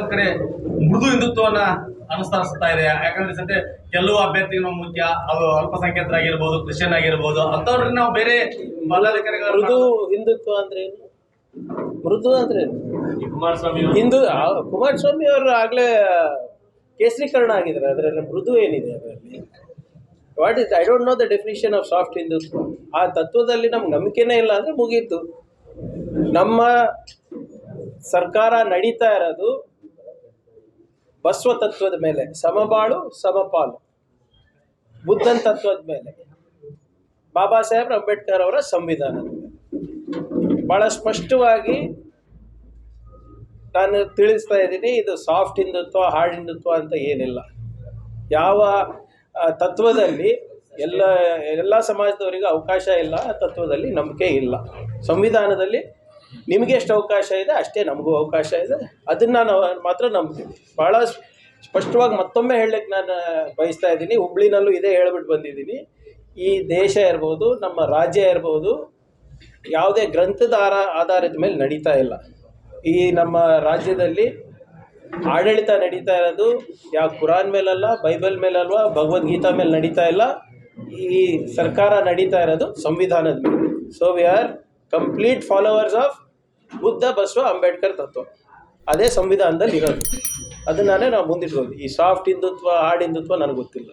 ಒಂದ್ ಕಡೆ ಮೃದು ಹಿಂದುತ್ವವನ್ನ ಅನುಸರಿಸ್ತಾ ಇದೆ. ಯಾಕಂದ್ರೆ ಸದ್ಯ ಕೆಲವು ಅಭ್ಯರ್ಥಿಗಳ ಮುಖ್ಯ ಅದು ಅಲ್ಪಸಂಖ್ಯಾತರಾಗಿರ್ಬೋದು ಕ್ರಿಶ್ಚಿಯನ್ ಆಗಿರ್ಬೋದು ಅಂತವ್ರನ್ನ ನಾವು ಬೇರೆ ಬಲಾಧಿಕಾರಿಗಳು ಮೃದು ಹಿಂದುತ್ವ ಅಂದ್ರೆ ಏನು? ಮೃದು ಅಂದ್ರೆ? ಕುಮಾರಸ್ವಾಮಿ ಹಿಂದೂ ಕುಮಾರಸ್ವಾಮಿ ಅವರು ಆಗ್ಲೇ ಕೇಸರೀಕರಣ ಆಗಿದ್ದಾರೆ. ಅದರಲ್ಲಿ ಮೃದು ಏನಿದೆ ಅದರಲ್ಲಿ? What is I don't know the definition of soft Hindutva. ಆ ತತ್ವದಲ್ಲಿ ನಮ್ಗೆ ನಂಬಿಕೆನೇ ಇಲ್ಲ ಅಂದರೆ ಮುಗೀತು. ನಮ್ಮ ಸರ್ಕಾರ ನಡೀತಾ ಇರೋದು ಬಸವ ತತ್ವದ ಮೇಲೆ, ಸಮಬಾಳು, ಸಮಪಾಲು. ಬುದ್ಧನ್ ತತ್ವದ ಮೇಲೆ. ಬಾಬಾ ಸಾಹೇಬ್ ಅಂಬೇಡ್ಕರ್ ಅವರ ಸಂವಿಧಾನ ಬಹಳ ಸ್ಪಷ್ಟವಾಗಿ ನಾನು ತಿಳಿಸ್ತಾ ಇದ್ದೀನಿ, ಇದು ಸಾಫ್ಟ್ ಹಿಂದುತ್ವ ಹಾರ್ಡ್ ಹಿಂದುತ್ವ ಅಂತ ಏನಿಲ್ಲ. ಯಾವ ತತ್ವದಲ್ಲಿ ಎಲ್ಲ ಎಲ್ಲ ಸಮಾಜದವರಿಗೂ ಅವಕಾಶ ಇಲ್ಲ, ತತ್ವದಲ್ಲಿ ನಂಬಿಕೆ ಇಲ್ಲ. ಸಂವಿಧಾನದಲ್ಲಿ ನಿಮಗೆ ಎಷ್ಟು ಅವಕಾಶ ಇದೆ, ಅಷ್ಟೇ ನಮಗೂ ಅವಕಾಶ ಇದೆ. ಅದನ್ನು ನಾವು ಮಾತ್ರ ನಂಬ್ತೀವಿ. ಭಾಳ ಸ್ಪಷ್ಟವಾಗಿ ಮತ್ತೊಮ್ಮೆ ಹೇಳಲಿಕ್ಕೆ ನಾನು ಬಯಸ್ತಾ ಇದ್ದೀನಿ. ಹುಬ್ಳಿನಲ್ಲೂ ಇದೇ ಹೇಳ್ಬಿಟ್ಟು ಬಂದಿದ್ದೀನಿ. ಈ ದೇಶ ಇರ್ಬೋದು, ನಮ್ಮ ರಾಜ್ಯ ಇರ್ಬೋದು, ಯಾವುದೇ ಗ್ರಂಥದ ಆಧಾರದ ಮೇಲೆ ನಡೀತಾ ಇಲ್ಲ. ಈ ನಮ್ಮ ರಾಜ್ಯದಲ್ಲಿ ಆಡಳಿತ ನಡೀತಾ ಇರೋದು ಯಾವ ಕುರಾನ್ ಮೇಲಲ್ಲ, ಬೈಬಲ್ ಮೇಲಲ್ವ, ಭಗವದ್ಗೀತಾ ಮೇಲೆ ನಡೀತಾ ಇಲ್ಲ. ಈ ಸರ್ಕಾರ ನಡೀತಾ ಇರೋದು ಸಂವಿಧಾನದ ಮೇಲೆ. So we are complete followers of Buddha, Basava, Ambedkar ತತ್ವ. ಅದೇ ಸಂವಿಧಾನದಲ್ಲಿ ಇರೋದು. ಅದನ್ನೇ ನಾವು ಮುಂದಿಟ್ಕೊಂಡು ಈ ಸಾಫ್ಟ್ ಹಿಂದುತ್ವ ಹಾರ್ಡ್ ಹಿಂದುತ್ವ ನನಗೆ ಗೊತ್ತಿಲ್ಲ.